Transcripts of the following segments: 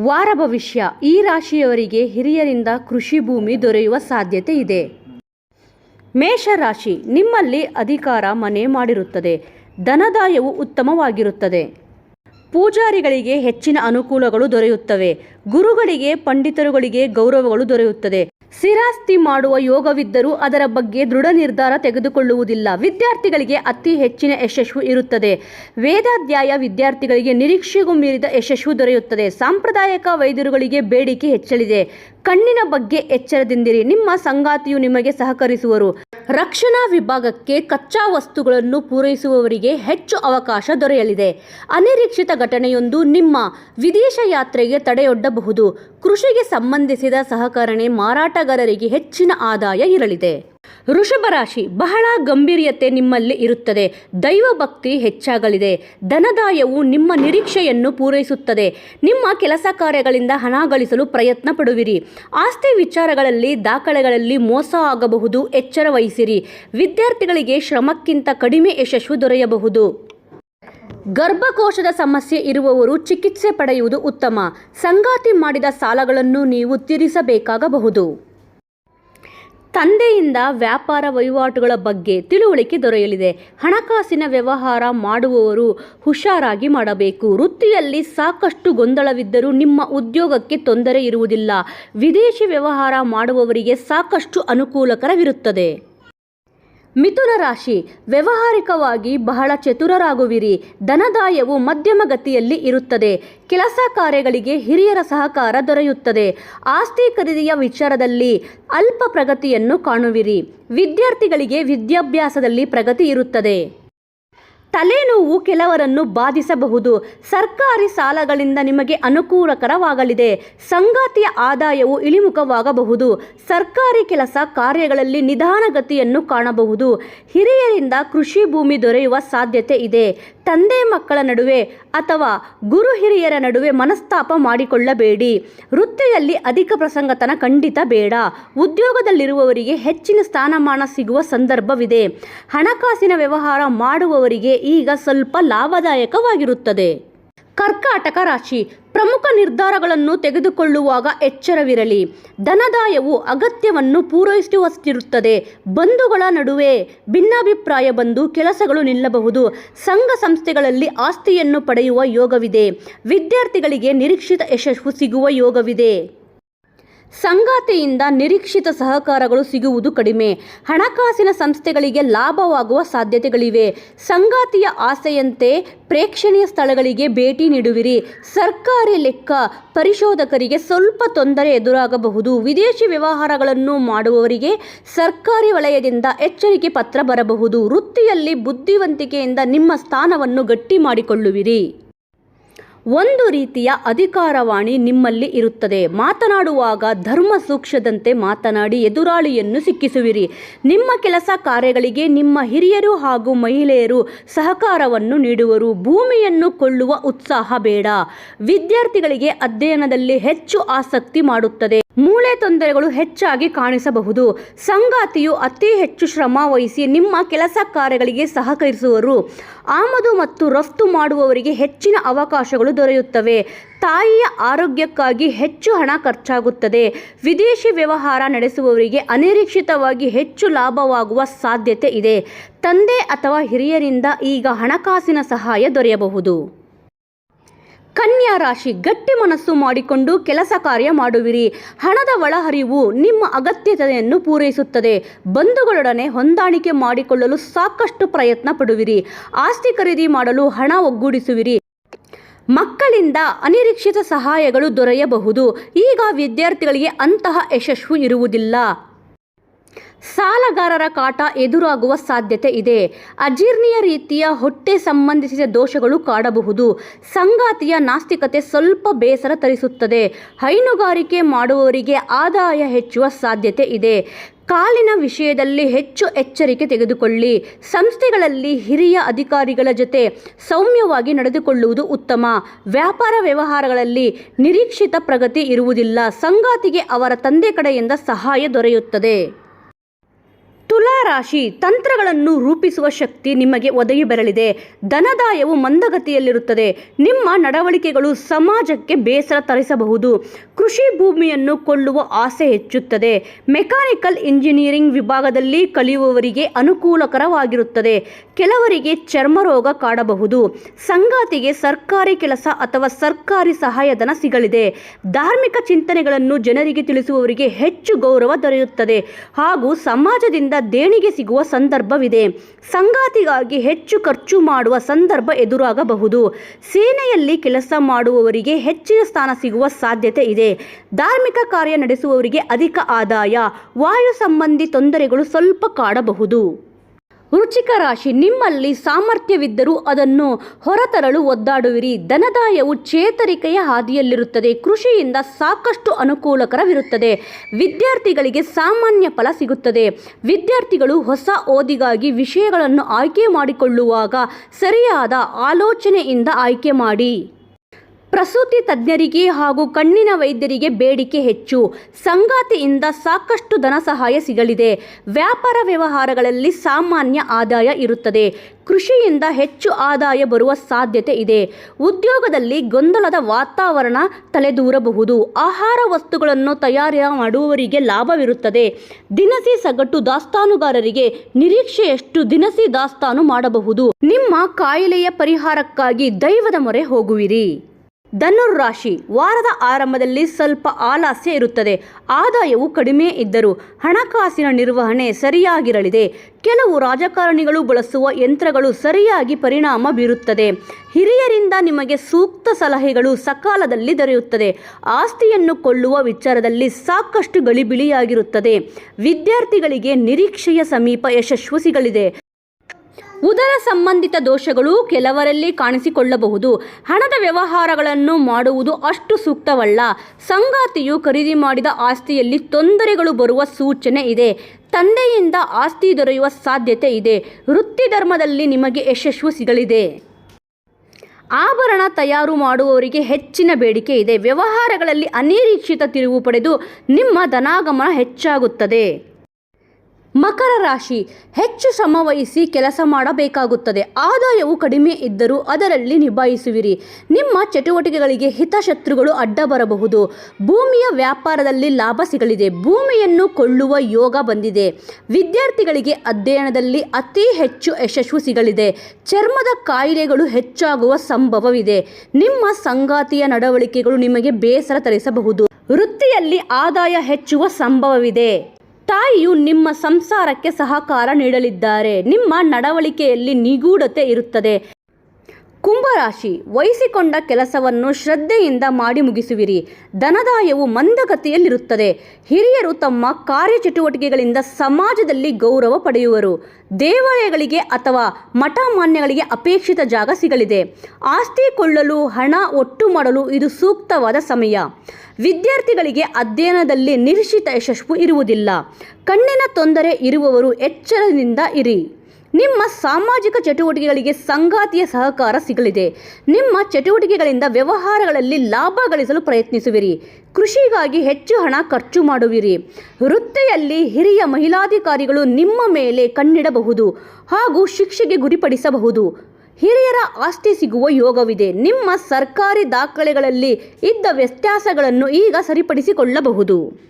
ವಾರ ಭವಿಷ್ಯ ಈ ರಾಶಿಯವರಿಗೆ ಹಿರಿಯರಿಂದ ಕೃಷಿ ಭೂಮಿ ದೊರೆಯುವ ಸಾಧ್ಯತೆ ಇದೆ. ಮೇಷರಾಶಿ ನಿಮ್ಮಲ್ಲಿ ಅಧಿಕಾರ ಮನೆ ಮಾಡಿರುತ್ತದೆ. ಧನದಾಯವು ಉತ್ತಮವಾಗಿರುತ್ತದೆ. ಪೂಜಾರಿಗಳಿಗೆ ಹೆಚ್ಚಿನ ಅನುಕೂಲಗಳು ದೊರೆಯುತ್ತವೆ. ಗುರುಗಳಿಗೆ, ಪಂಡಿತರುಗಳಿಗೆ ಗೌರವಗಳು ದೊರೆಯುತ್ತದೆ. ಸ್ಥಿರಾಸ್ತಿ ಮಾಡುವ ಯೋಗವಿದ್ದರೂ ಅದರ ಬಗ್ಗೆ ದೃಢ ನಿರ್ಧಾರ ತೆಗೆದುಕೊಳ್ಳುವುದಿಲ್ಲ. ವಿದ್ಯಾರ್ಥಿಗಳಿಗೆ ಅತಿ ಹೆಚ್ಚಿನ ಯಶಸ್ಸು ಇರುತ್ತದೆ. ವೇದಾಧ್ಯಾಯ ವಿದ್ಯಾರ್ಥಿಗಳಿಗೆ ನಿರೀಕ್ಷೆಗೂ ಮೀರಿದ ಯಶಸ್ಸು ದೊರೆಯುತ್ತದೆ. ಸಾಂಪ್ರದಾಯಿಕ ವೈದ್ಯರುಗಳಿಗೆ ಬೇಡಿಕೆ ಹೆಚ್ಚಲಿದೆ. ಕಣ್ಣಿನ ಬಗ್ಗೆ ಎಚ್ಚರದಿಂದಿರಿ. ನಿಮ್ಮ ಸಂಗಾತಿಯು ನಿಮಗೆ ಸಹಕರಿಸುವರು. ರಕ್ಷಣಾ ವಿಭಾಗಕ್ಕೆ ಕಚ್ಚಾ ವಸ್ತುಗಳನ್ನು ಪೂರೈಸುವವರಿಗೆ ಹೆಚ್ಚು ಅವಕಾಶ ದೊರೆಯಲಿದೆ. ಅನಿರೀಕ್ಷಿತ ಘಟನೆಯೊಂದು ನಿಮ್ಮ ವಿದೇಶ ಯಾತ್ರೆಗೆ ತಡೆಯೊಡ್ಡಬಹುದು. ಕೃಷಿಗೆ ಸಂಬಂಧಿಸಿದ ಸಹಕರಣೆ ಮಾರಾಟಗಾರರಿಗೆ ಹೆಚ್ಚಿನ ಆದಾಯ ಇರಲಿದೆ. ವೃಷಭ ರಾಶಿ ಬಹಳ ಗಂಭೀರ್ಯತೆ ನಿಮ್ಮಲ್ಲಿ ಇರುತ್ತದೆ. ದೈವ ಭಕ್ತಿ ಹೆಚ್ಚಾಗಲಿದೆ. ಧನದಾಯವು ನಿಮ್ಮ ನಿರೀಕ್ಷೆಯನ್ನು ಪೂರೈಸುತ್ತದೆ. ನಿಮ್ಮ ಕೆಲಸ ಕಾರ್ಯಗಳಿಂದ ಹಣ ಗಳಿಸಲು ಪ್ರಯತ್ನ ಪಡುವಿರಿ ಆಸ್ತಿ ವಿಚಾರಗಳಲ್ಲಿ, ದಾಖಲೆಗಳಲ್ಲಿ ಮೋಸ ಆಗಬಹುದು. ಎಚ್ಚರ ವಹಿಸಿರಿ. ವಿದ್ಯಾರ್ಥಿಗಳಿಗೆ ಶ್ರಮಕ್ಕಿಂತ ಕಡಿಮೆ ಯಶಸ್ಸು ದೊರೆಯಬಹುದು. ಗರ್ಭಕೋಶದ ಸಮಸ್ಯೆ ಇರುವವರು ಚಿಕಿತ್ಸೆ ಪಡೆಯುವುದು ಉತ್ತಮ. ಸಂಗಾತಿ ಮಾಡಿದ ಸಾಲಗಳನ್ನು ನೀವು ತೀರಿಸಬೇಕಾಗಬಹುದು. ತಂದೆಯಿಂದ ವ್ಯಾಪಾರ ವಹಿವಾಟುಗಳ ಬಗ್ಗೆ ತಿಳುವಳಿಕೆ ದೊರೆಯಲಿದೆ. ಹಣಕಾಸಿನ ವ್ಯವಹಾರ ಮಾಡುವವರು ಹುಷಾರಾಗಿ ಮಾಡಬೇಕು. ವೃತ್ತಿಯಲ್ಲಿ ಸಾಕಷ್ಟು ಗೊಂದಲವಿದ್ದರೂ ನಿಮ್ಮ ಉದ್ಯೋಗಕ್ಕೆ ತೊಂದರೆ ಇರುವುದಿಲ್ಲ. ವಿದೇಶಿ ವ್ಯವಹಾರ ಮಾಡುವವರಿಗೆ ಸಾಕಷ್ಟು ಅನುಕೂಲಕರವಿರುತ್ತದೆ. ಮಿಥುನ ರಾಶಿ, ವ್ಯವಹಾರಿಕವಾಗಿ ಬಹಳ ಚತುರರಾಗುವಿರಿ. ಧನದಾಯವು ಮಧ್ಯಮ ಗತಿಯಲ್ಲಿ ಇರುತ್ತದೆ. ಕೆಲಸ ಕಾರ್ಯಗಳಿಗೆ ಹಿರಿಯರ ಸಹಕಾರ ದೊರೆಯುತ್ತದೆ. ಆಸ್ತಿ ಖರೀದಿಯ ವಿಚಾರದಲ್ಲಿ ಅಲ್ಪ ಪ್ರಗತಿಯನ್ನು ಕಾಣುವಿರಿ. ವಿದ್ಯಾರ್ಥಿಗಳಿಗೆ ವಿದ್ಯಾಭ್ಯಾಸದಲ್ಲಿ ಪ್ರಗತಿ ಇರುತ್ತದೆ. ತಲೆನೋವು ಕೆಲವರನ್ನು ಬಾಧಿಸಬಹುದು. ಸರ್ಕಾರಿ ಸಾಲಗಳಿಂದ ನಿಮಗೆ ಅನುಕೂಲಕರವಾಗಲಿದೆ. ಸಂಗಾತಿಯ ಆದಾಯವು ಇಳಿಮುಖವಾಗಬಹುದು. ಸರ್ಕಾರಿ ಕೆಲಸ ಕಾರ್ಯಗಳಲ್ಲಿ ನಿಧಾನಗತಿಯನ್ನು ಕಾಣಬಹುದು. ಹಿರಿಯರಿಂದ ಕೃಷಿ ಭೂಮಿ ದೊರೆಯುವ ಸಾಧ್ಯತೆ ಇದೆ. ತಂದೆ ಮಕ್ಕಳ ನಡುವೆ ಅಥವಾ ಗುರು ಹಿರಿಯರ ನಡುವೆ ಮನಸ್ತಾಪ ಮಾಡಿಕೊಳ್ಳಬೇಡಿ. ವೃತ್ತಿಯಲ್ಲಿ ಅಧಿಕ ಪ್ರಸಂಗತನ ಖಂಡಿತ ಬೇಡ. ಉದ್ಯೋಗದಲ್ಲಿರುವವರಿಗೆ ಹೆಚ್ಚಿನ ಸ್ಥಾನಮಾನ ಸಿಗುವ ಸಂದರ್ಭವಿದೆ. ಹಣಕಾಸಿನ ವ್ಯವಹಾರ ಮಾಡುವವರಿಗೆ ಈಗ ಸ್ವಲ್ಪ ಲಾಭದಾಯಕವಾಗಿರುತ್ತದೆ. ಕರ್ಕಾಟಕ ರಾಶಿ ಪ್ರಮುಖ ನಿರ್ಧಾರಗಳನ್ನು ತೆಗೆದುಕೊಳ್ಳುವಾಗ ಎಚ್ಚರವಿರಲಿ. ಧನದಾಯವು ಅಗತ್ಯವನ್ನು ಪೂರೈಸುವಷ್ಟಿರುತ್ತದೆ. ಬಂಧುಗಳ ನಡುವೆ ಭಿನ್ನಾಭಿಪ್ರಾಯ ಬಂದು ಕೆಲಸಗಳು ನಿಲ್ಲಬಹುದು. ಸಂಘ ಸಂಸ್ಥೆಗಳಲ್ಲಿ ಆಸ್ತಿಯನ್ನು ಪಡೆಯುವ ಯೋಗವಿದೆ. ವಿದ್ಯಾರ್ಥಿಗಳಿಗೆ ನಿರೀಕ್ಷಿತ ಯಶಸ್ಸು ಸಿಗುವ ಯೋಗವಿದೆ. ಸಂಗಾತಿಯಿಂದ ನಿರೀಕ್ಷಿತ ಸಹಕಾರಗಳು ಸಿಗುವುದು ಕಡಿಮೆ. ಹಣಕಾಸಿನ ಸಂಸ್ಥೆಗಳಿಗೆ ಲಾಭವಾಗುವ ಸಾಧ್ಯತೆಗಳಿವೆ. ಸಂಗಾತಿಯ ಆಸೆಯಂತೆ ಪ್ರೇಕ್ಷಣೀಯ ಸ್ಥಳಗಳಿಗೆ ಭೇಟಿ ನೀಡುವಿರಿ. ಸರ್ಕಾರಿ ಲೆಕ್ಕ ಪರಿಶೋಧಕರಿಗೆ ಸ್ವಲ್ಪ ತೊಂದರೆ ಎದುರಾಗಬಹುದು. ವಿದೇಶಿ ವ್ಯವಹಾರಗಳನ್ನು ಮಾಡುವವರಿಗೆ ಸರ್ಕಾರಿ ವಲಯದಿಂದ ಎಚ್ಚರಿಕೆ ಪತ್ರ ಬರಬಹುದು. ವೃತ್ತಿಯಲ್ಲಿ ಬುದ್ಧಿವಂತಿಕೆಯಿಂದ ನಿಮ್ಮ ಸ್ಥಾನವನ್ನು ಗಟ್ಟಿ ಮಾಡಿಕೊಳ್ಳುವಿರಿ. ಒಂದು ರೀತಿಯ ಅಧಿಕಾರವಾಣಿ ನಿಮ್ಮಲ್ಲಿ ಇರುತ್ತದೆ. ಮಾತನಾಡುವಾಗ ಧರ್ಮ ಸೂಕ್ಷ್ಮದಂತೆ ಮಾತನಾಡಿ ಎದುರಾಳಿಯನ್ನು ಸಿಕ್ಕಿಸುವಿರಿ. ನಿಮ್ಮ ಕೆಲಸ ಕಾರ್ಯಗಳಿಗೆ ನಿಮ್ಮ ಹಿರಿಯರು ಹಾಗೂ ಮಹಿಳೆಯರು ಸಹಕಾರವನ್ನು ನೀಡುವರು. ಭೂಮಿಯನ್ನು ಕೊಳ್ಳುವ ಉತ್ಸಾಹ ಬೇಡ. ವಿದ್ಯಾರ್ಥಿಗಳಿಗೆ ಅಧ್ಯಯನದಲ್ಲಿ ಹೆಚ್ಚು ಆಸಕ್ತಿ ಮಾಡುತ್ತದೆ. ಮೂಳೆ ತೊಂದರೆಗಳು ಹೆಚ್ಚಾಗಿ ಕಾಣಿಸಬಹುದು. ಸಂಗಾತಿಯು ಅತಿ ಹೆಚ್ಚು ಶ್ರಮ ವಹಿಸಿ ನಿಮ್ಮ ಕೆಲಸ ಕಾರ್ಯಗಳಿಗೆ ಸಹಕರಿಸುವರು. ಆಮದು ಮತ್ತು ರಫ್ತು ಮಾಡುವವರಿಗೆ ಹೆಚ್ಚಿನ ಅವಕಾಶಗಳು ದೊರೆಯುತ್ತವೆ. ತಾಯಿಯ ಆರೋಗ್ಯಕ್ಕಾಗಿ ಹೆಚ್ಚು ಹಣ ಖರ್ಚಾಗುತ್ತದೆ. ವಿದೇಶಿ ವ್ಯವಹಾರ ನಡೆಸುವವರಿಗೆ ಅನಿರೀಕ್ಷಿತವಾಗಿ ಹೆಚ್ಚು ಲಾಭವಾಗುವ ಸಾಧ್ಯತೆ ಇದೆ. ತಂದೆ ಅಥವಾ ಹಿರಿಯರಿಂದ ಈಗ ಹಣಕಾಸಿನ ಸಹಾಯ ದೊರೆಯಬಹುದು. ಕನ್ಯಾ ರಾಶಿ, ಗಟ್ಟಿ ಮನಸ್ಸು ಮಾಡಿಕೊಂಡು ಕೆಲಸ ಕಾರ್ಯ ಮಾಡುವಿರಿ. ಹಣದ ಒಳಹರಿವು ನಿಮ್ಮ ಅಗತ್ಯತೆಯನ್ನು ಪೂರೈಸುತ್ತದೆ. ಬಂಧುಗಳೊಡನೆ ಹೊಂದಾಣಿಕೆ ಮಾಡಿಕೊಳ್ಳಲು ಸಾಕಷ್ಟು ಪ್ರಯತ್ನ ಪಡುವಿರಿ. ಆಸ್ತಿ ಖರೀದಿ ಮಾಡಲು ಹಣ ಒಗ್ಗೂಡಿಸುವಿರಿ. ಮಕ್ಕಳಿಂದ ಅನಿರೀಕ್ಷಿತ ಸಹಾಯಗಳು ದೊರೆಯಬಹುದು. ಈಗ ವಿದ್ಯಾರ್ಥಿಗಳಿಗೆ ಅಂತಹ ಯಶಸ್ಸು ಇರುವುದಿಲ್ಲ. ಸಾಲಗಾರರ ಕಾಟ ಎದುರಾಗುವ ಸಾಧ್ಯತೆ ಇದೆ. ಅಜೀರ್ಣಿಯ ರೀತಿಯ ಹೊಟ್ಟೆ ಸಂಬಂಧಿಸಿದ ದೋಷಗಳು ಕಾಡಬಹುದು. ಸಂಗಾತಿಯ ನಾಸ್ತಿಕತೆ ಸ್ವಲ್ಪ ಬೇಸರ ತರಿಸುತ್ತದೆ. ಹೈನುಗಾರಿಕೆ ಮಾಡುವವರಿಗೆ ಆದಾಯ ಹೆಚ್ಚುವ ಸಾಧ್ಯತೆ ಇದೆ. ಕಾಲಿನ ವಿಷಯದಲ್ಲಿ ಹೆಚ್ಚು ಎಚ್ಚರಿಕೆ ತೆಗೆದುಕೊಳ್ಳಿ. ಸಂಸ್ಥೆಗಳಲ್ಲಿ ಹಿರಿಯ ಅಧಿಕಾರಿಗಳ ಜೊತೆ ಸೌಮ್ಯವಾಗಿ ನಡೆದುಕೊಳ್ಳುವುದು ಉತ್ತಮ. ವ್ಯಾಪಾರ ವ್ಯವಹಾರಗಳಲ್ಲಿ ನಿರೀಕ್ಷಿತ ಪ್ರಗತಿ ಇರುವುದಿಲ್ಲ. ಸಂಗಾತಿಗೆ ಅವರ ತಂದೆ ಕಡೆಯಿಂದ ಸಹಾಯ ದೊರೆಯುತ್ತದೆ. ತುಲಾ ರಾಶಿ ತಂತ್ರಗಳನ್ನು ರೂಪಿಸುವ ಶಕ್ತಿ ನಿಮಗೆ ಒದಗಿ ಬರಲಿದೆ ಧನದಾಯವು ಮಂದಗತಿಯಲ್ಲಿರುತ್ತದೆ. ನಿಮ್ಮ ನಡವಳಿಕೆಗಳು ಸಮಾಜಕ್ಕೆ ಬೇಸರ ತರಿಸಬಹುದು. ಕೃಷಿ ಭೂಮಿಯನ್ನು ಕೊಳ್ಳುವ ಆಸೆ ಹೆಚ್ಚುತ್ತದೆ. ಮೆಕ್ಯಾನಿಕಲ್ ಇಂಜಿನಿಯರಿಂಗ್ ವಿಭಾಗದಲ್ಲಿ ಕಲಿಯುವವರಿಗೆ ಅನುಕೂಲಕರವಾಗಿರುತ್ತದೆ. ಕೆಲವರಿಗೆ ಚರ್ಮರೋಗ ಕಾಡಬಹುದು. ಸಂಗಾತಿಗೆ ಸರ್ಕಾರಿ ಕೆಲಸ ಅಥವಾ ಸರ್ಕಾರಿ ಸಹಾಯಧನ ಸಿಗಲಿದೆ. ಧಾರ್ಮಿಕ ಚಿಂತನೆಗಳನ್ನು ಜನರಿಗೆ ತಿಳಿಸುವವರಿಗೆ ಹೆಚ್ಚು ಗೌರವ ದೊರೆಯುತ್ತದೆ. ಹಾಗೂ ಸಮಾಜದಿಂದ ದೇಣಿಗೆ ಸಿಗುವ ಸಂದರ್ಭವಿದೆ. ಸಂಗಾತಿಗಾಗಿ ಹೆಚ್ಚು ಖರ್ಚು ಮಾಡುವ ಸಂದರ್ಭ ಎದುರಾಗಬಹುದು. ಸೇನೆಯಲ್ಲಿ ಕೆಲಸ ಮಾಡುವವರಿಗೆ ಹೆಚ್ಚಿನ ಸ್ಥಾನ ಸಿಗುವ ಸಾಧ್ಯತೆ ಇದೆ. ಧಾರ್ಮಿಕ ಕಾರ್ಯ ನಡೆಸುವವರಿಗೆ ಅಧಿಕ ಆದಾಯ. ವಾಯು ಸಂಬಂಧಿ ತೊಂದರೆಗಳು ಸ್ವಲ್ಪ ಕಾಡಬಹುದು. ವೃಚಿಕ ರಾಶಿ, ನಿಮ್ಮಲ್ಲಿ ಸಾಮರ್ಥ್ಯವಿದ್ದರೂ ಅದನ್ನು ಹೊರತರಲು ಒದ್ದಾಡುವಿರಿ. ಧನದಾಯವು ಚೇತರಿಕೆಯ ಹಾದಿಯಲ್ಲಿರುತ್ತದೆ, ಕೃಷಿಯಿಂದ ಸಾಕಷ್ಟು ಅನುಕೂಲಕರವಿರುತ್ತದೆ. ವಿದ್ಯಾರ್ಥಿಗಳಿಗೆ ಸಾಮಾನ್ಯ ಫಲ ಸಿಗುತ್ತದೆ. ವಿದ್ಯಾರ್ಥಿಗಳು ಹೊಸ ಓದಿಗಾಗಿ ವಿಷಯಗಳನ್ನು ಆಯ್ಕೆ ಮಾಡಿಕೊಳ್ಳುವಾಗ ಸರಿಯಾದ ಆಲೋಚನೆಯಿಂದ ಆಯ್ಕೆ ಮಾಡಿ. ಪ್ರಸೂತಿ ತಜ್ಞರಿಗೆ ಹಾಗೂ ಕಣ್ಣಿನ ವೈದ್ಯರಿಗೆ ಬೇಡಿಕೆ ಹೆಚ್ಚು. ಸಂಗಾತಿಯಿಂದ ಸಾಕಷ್ಟು ಧನ ಸಹಾಯ ಸಿಗಲಿದೆ. ವ್ಯಾಪಾರ ವ್ಯವಹಾರಗಳಲ್ಲಿ ಸಾಮಾನ್ಯ ಆದಾಯ ಇರುತ್ತದೆ. ಕೃಷಿಯಿಂದ ಹೆಚ್ಚು ಆದಾಯ ಬರುವ ಸಾಧ್ಯತೆ ಇದೆ. ಉದ್ಯೋಗದಲ್ಲಿ ಗೊಂದಲದ ವಾತಾವರಣ ತಲೆದೂರಬಹುದು. ಆಹಾರ ವಸ್ತುಗಳನ್ನು ತಯಾರಿ ಮಾಡುವವರಿಗೆ ಲಾಭವಿರುತ್ತದೆ. ದಿನಸಿ ಸಗಟು ದಾಸ್ತಾನುಗಾರರಿಗೆ ನಿರೀಕ್ಷೆಯಷ್ಟು ದಿನಸಿ ದಾಸ್ತಾನು ಮಾಡಬಹುದು. ನಿಮ್ಮ ಕಾಯಿಲೆಯ ಪರಿಹಾರಕ್ಕಾಗಿ ದೈವದ ಮೊರೆ ಹೋಗುವಿರಿ. ಧನುರ್ ರಾಶಿ ವಾರದ ಆರಂಭದಲ್ಲಿ ಸ್ವಲ್ಪ ಆಲಾಸ್ಯ ಇರುತ್ತದೆ. ಆದಾಯವು ಕಡಿಮೆ ಇದ್ದರೂ ಹಣಕಾಸಿನ ನಿರ್ವಹಣೆ ಸರಿಯಾಗಿರಲಿದೆ. ಕೆಲವು ರಾಜಕಾರಣಿಗಳು ಬಳಸುವ ಯಂತ್ರಗಳು ಸರಿಯಾಗಿ ಪರಿಣಾಮ ಬೀರುತ್ತದೆ. ಹಿರಿಯರಿಂದ ನಿಮಗೆ ಸೂಕ್ತ ಸಲಹೆಗಳು ಸಕಾಲದಲ್ಲಿ ದೊರೆಯುತ್ತದೆ. ಆಸ್ತಿಯನ್ನು ಕೊಳ್ಳುವ ವಿಚಾರದಲ್ಲಿ ಸಾಕಷ್ಟು ಗಳಿಬಿಳಿಯಾಗಿರುತ್ತದೆ ವಿದ್ಯಾರ್ಥಿಗಳಿಗೆ ನಿರೀಕ್ಷೆಯ ಸಮೀಪ ಯಶಸ್ಸು ಸಿಗಲಿದೆ ಉದರ ಸಂಬಂಧಿತ ದೋಷಗಳು ಕೆಲವರಲ್ಲಿ ಕಾಣಿಸಿಕೊಳ್ಳಬಹುದು. ಹಣದ ವ್ಯವಹಾರಗಳನ್ನು ಮಾಡುವುದು ಅಷ್ಟು ಸೂಕ್ತವಲ್ಲ. ಸಂಗಾತಿಯು ಖರೀದಿ ಮಾಡಿದ ಆಸ್ತಿಯಲ್ಲಿ ತೊಂದರೆಗಳು ಬರುವ ಸೂಚನೆ ಇದೆ. ತಂದೆಯಿಂದ ಆಸ್ತಿ ದೊರೆಯುವ ಸಾಧ್ಯತೆ ಇದೆ. ವೃತ್ತಿ ಧರ್ಮದಲ್ಲಿ ನಿಮಗೆ ಯಶಸ್ಸು ಸಿಗಲಿದೆ. ಆಭರಣ ತಯಾರು ಮಾಡುವವರಿಗೆ ಹೆಚ್ಚಿನ ಬೇಡಿಕೆ ಇದೆ. ವ್ಯವಹಾರಗಳಲ್ಲಿ ಅನಿರೀಕ್ಷಿತ ತಿರುವು ಪಡೆದು ನಿಮ್ಮ ಧನಾಗಮನ ಹೆಚ್ಚಾಗುತ್ತದೆ. ಮಕರ ರಾಶಿ. ಹೆಚ್ಚು ಶ್ರಮವಹಿಸಿ ಕೆಲಸ ಮಾಡಬೇಕಾಗುತ್ತದೆ. ಆದಾಯವು ಕಡಿಮೆ ಇದ್ದರೂ ಅದರಲ್ಲಿ ನಿಭಾಯಿಸುವಿರಿ. ನಿಮ್ಮ ಚಟುವಟಿಕೆಗಳಿಗೆ ಹಿತಶತ್ರುಗಳು ಅಡ್ಡ ಬರಬಹುದು ಭೂಮಿಯ ವ್ಯಾಪಾರದಲ್ಲಿ ಲಾಭ ಸಿಗಲಿದೆ. ಭೂಮಿಯನ್ನು ಕೊಳ್ಳುವ ಯೋಗ ಬಂದಿದೆ. ವಿದ್ಯಾರ್ಥಿಗಳಿಗೆ ಅಧ್ಯಯನದಲ್ಲಿ ಅತಿ ಹೆಚ್ಚು ಯಶಸ್ಸು ಸಿಗಲಿದೆ. ಚರ್ಮದ ಕಾಯಿಲೆಗಳು ಹೆಚ್ಚಾಗುವ ಸಂಭವವಿದೆ. ನಿಮ್ಮ ಸಂಗಾತಿಯ ನಡವಳಿಕೆಗಳು ನಿಮಗೆ ಬೇಸರ ತರಿಸಬಹುದು. ವೃತ್ತಿಯಲ್ಲಿ ಆದಾಯ ಹೆಚ್ಚುವ ಸಂಭವವಿದೆ. ತಾಯಿಯು ನಿಮ್ಮ ಸಂಸಾರಕ್ಕೆ ಸಹಕಾರ ನೀಡಲಿದ್ದಾರೆ. ನಿಮ್ಮ ನಡವಳಿಕೆಯಲ್ಲಿ ನಿಗೂಢತೆ ಇರುತ್ತದೆ. ಕುಂಭರಾಶಿ ವಹಿಸಿಕೊಂಡ ಕೆಲಸವನ್ನು ಶ್ರದ್ಧೆಯಿಂದ ಮಾಡಿ ಮುಗಿಸುವಿರಿ. ಧನದಾಯವು ಮಂದಗತಿಯಲ್ಲಿರುತ್ತದೆ. ಹಿರಿಯರು ತಮ್ಮ ಕಾರ್ಯಚಟುವಟಿಕೆಗಳಿಂದ ಸಮಾಜದಲ್ಲಿ ಗೌರವ ಪಡೆಯುವರು. ದೇವಾಲಯಗಳಿಗೆ ಅಥವಾ ಮಠ ಮಾನ್ಯಗಳಿಗೆ ಅಪೇಕ್ಷಿತ ಜಾಗ ಸಿಗಲಿದೆ. ಆಸ್ತಿ ಕೊಳ್ಳಲು ಹಣ ಒಟ್ಟು ಮಾಡಲು ಇದು ಸೂಕ್ತವಾದ ಸಮಯ. ವಿದ್ಯಾರ್ಥಿಗಳಿಗೆ ಅಧ್ಯಯನದಲ್ಲಿ ನಿರೀಕ್ಷಿತ ಯಶಸ್ಸು ಇರುವುದಿಲ್ಲ. ಕಣ್ಣಿನ ತೊಂದರೆ ಇರುವವರು ಎಚ್ಚರದಿಂದ ಇರಿ. ನಿಮ್ಮ ಸಾಮಾಜಿಕ ಚಟುವಟಿಕೆಗಳಿಗೆ ಸಂಗಾತಿಯ ಸಹಕಾರ ಸಿಗಲಿದೆ. ನಿಮ್ಮ ಚಟುವಟಿಕೆಗಳಿಂದ ವ್ಯವಹಾರಗಳಲ್ಲಿ ಲಾಭ ಗಳಿಸಲು ಪ್ರಯತ್ನಿಸುವಿರಿ. ಕೃಷಿಗಾಗಿ ಹೆಚ್ಚು ಹಣ ಖರ್ಚು ಮಾಡುವಿರಿ. ವೃತ್ತಿಯಲ್ಲಿ ಹಿರಿಯ ಮಹಿಳಾಧಿಕಾರಿಗಳು ನಿಮ್ಮ ಮೇಲೆ ಕಣ್ಣಿಡಬಹುದು ಹಾಗೂ ಶಿಕ್ಷೆಗೆ ಗುರಿಪಡಿಸಬಹುದು. ಹಿರಿಯರ ಆಸ್ತಿ ಸಿಗುವ ಯೋಗವಿದೆ. ನಿಮ್ಮ ಸರ್ಕಾರಿ ದಾಖಲೆಗಳಲ್ಲಿ ಇದ್ದ ವ್ಯತ್ಯಾಸಗಳನ್ನು ಈಗ ಸರಿಪಡಿಸಿಕೊಳ್ಳಬಹುದು.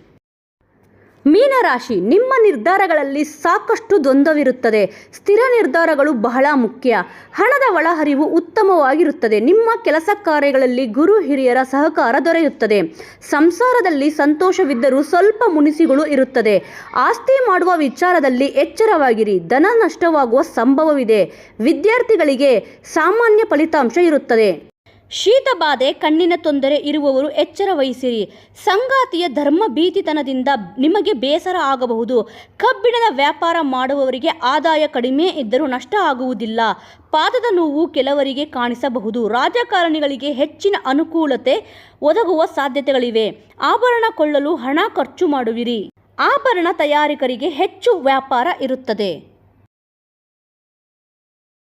ಮೀನರಾಶಿ, ನಿಮ್ಮ ನಿರ್ಧಾರಗಳಲ್ಲಿ ಸಾಕಷ್ಟು ದ್ವಂದ್ವವಿರುತ್ತದೆ. ಸ್ಥಿರ ನಿರ್ಧಾರಗಳು ಬಹಳ ಮುಖ್ಯ. ಹಣದ ಒಳಹರಿವು ಉತ್ತಮವಾಗಿರುತ್ತದೆ. ನಿಮ್ಮ ಕೆಲಸ ಕಾರ್ಯಗಳಲ್ಲಿ ಗುರು ಹಿರಿಯರ ಸಹಕಾರ ದೊರೆಯುತ್ತದೆ. ಸಂಸಾರದಲ್ಲಿ ಸಂತೋಷವಿದ್ದರೂ ಸ್ವಲ್ಪ ಮುನಿಸಿಗಳು ಇರುತ್ತದೆ. ಆಸ್ತಿ ಮಾಡುವ ವಿಚಾರದಲ್ಲಿ ಎಚ್ಚರವಾಗಿರಿ. ಧನ ನಷ್ಟವಾಗುವ ಸಂಭವವಿದೆ. ವಿದ್ಯಾರ್ಥಿಗಳಿಗೆ ಸಾಮಾನ್ಯ ಫಲಿತಾಂಶ ಇರುತ್ತದೆ. ಶೀತ ಬಾಧೆ, ಕಣ್ಣಿನ ತೊಂದರೆ ಇರುವವರು ಎಚ್ಚರ ವಹಿಸಿರಿ. ಸಂಗಾತಿಯ ಧರ್ಮ ಭೀತಿತನದಿಂದ ನಿಮಗೆ ಬೇಸರ ಆಗಬಹುದು. ಕಬ್ಬಿಣದ ವ್ಯಾಪಾರ ಮಾಡುವವರಿಗೆ ಆದಾಯ ಕಡಿಮೆ ಇದ್ದರೂ ನಷ್ಟ ಆಗುವುದಿಲ್ಲ. ಪಾದದ ನೋವು ಕೆಲವರಿಗೆ ಕಾಣಿಸಬಹುದು. ರಾಜಕಾರಣಿಗಳಿಗೆ ಹೆಚ್ಚಿನ ಅನುಕೂಲತೆ ಒದಗುವ ಸಾಧ್ಯತೆಗಳಿವೆ. ಆಭರಣ ಕೊಳ್ಳಲು ಹಣ ಖರ್ಚು ಮಾಡುವಿರಿ. ಆಭರಣ ತಯಾರಕರಿಗೆ ಹೆಚ್ಚು ವ್ಯಾಪಾರ ಇರುತ್ತದೆ.